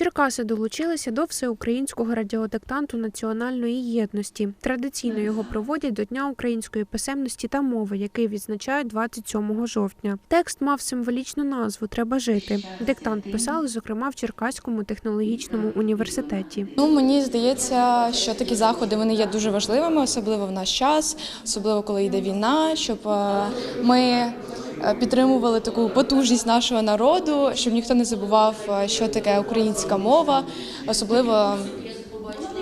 Черкаси долучилися до всеукраїнського радіодиктанту національної єдності. Традиційно його проводять до Дня української писемності та мови, який відзначають 27 жовтня. Текст мав символічну назву Треба жити. Диктант писали, зокрема, в Черкаському технологічному університеті. Ну мені здається, що такі заходи вони є дуже важливими, особливо в наш час, особливо коли йде війна, щоб е, ми підтримували таку потужність нашого народу, щоб ніхто не забував, е, що таке українська мова, особливо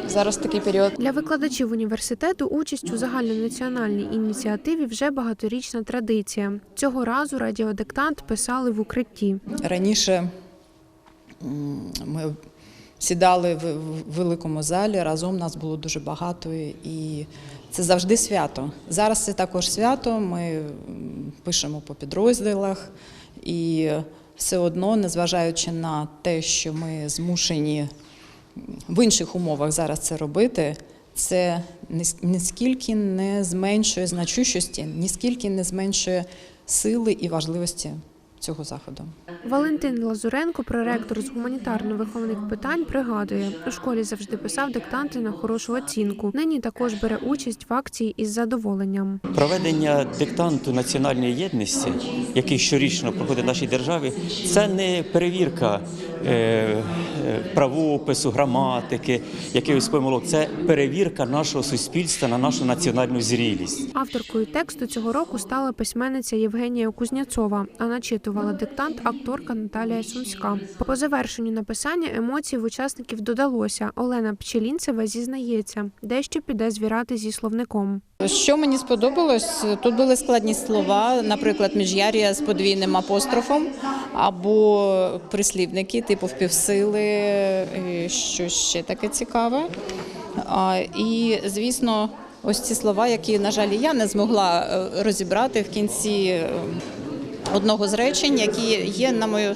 зараз такий період. Для викладачів університету участь у загальнонаціональній ініціативі вже багаторічна традиція. Цього разу радіодиктант писали в укритті. Раніше ми сідали в великому залі, разом нас було дуже багато, і це завжди свято. Зараз це також свято. Ми пишемо по підрозділах, і все одно, незважаючи на те, що ми змушені в інших умовах зараз це робити. Це ніскільки не зменшує значущості, ніскільки не зменшує сили і важливості цього заходу. Валентин Лазуренко, проректор з гуманітарно-виховних питань, пригадує, у школі завжди писав диктанти на хорошу оцінку. Нині також бере участь в акції із задоволенням. Проведення диктанту національної єдності, який щорічно проходить в нашій державі, це не перевірка правопису, граматики, якихось помилок. Це перевірка нашого суспільства на нашу національну зрілість. Авторкою тексту цього року стала письменниця Євгенія Кузнєцова, а начитувала диктант акторка Наталія Сумська. По завершенню написання емоцій в учасників додалося. Олена Пчелінцева зізнається, дещо піде звірати зі словником. Що мені сподобалось, тут були складні слова, наприклад, міжяр'я з подвійним апострофом або прислівники, типу впівсили, що ще таке цікаве. І, звісно, ось ці слова, які, на жаль, я не змогла е, розібрати в кінці е, одного з речень, які є, на мою,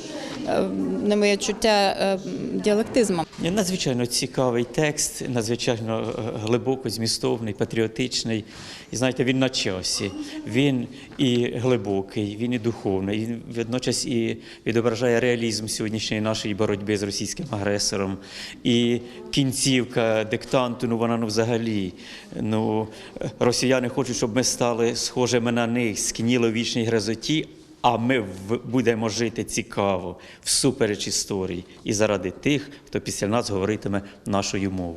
е, на моє чуття, е, діалектизмом. Надзвичайно цікавий текст, надзвичайно е, глибоко змістовний, патріотичний. І знаєте, він на часі. Він і глибокий, він і духовний. Він водночас і відображає реалізм сьогоднішньої нашої боротьби з російським агресором. І кінцівка диктанту, ну вона ну взагалі. Ну, росіяни хочуть, щоб ми стали схожими на них, скніли в вічній гризоті. А ми будемо жити цікаво, всупереч історії, і заради тих, хто після нас говоритиме нашою мовою.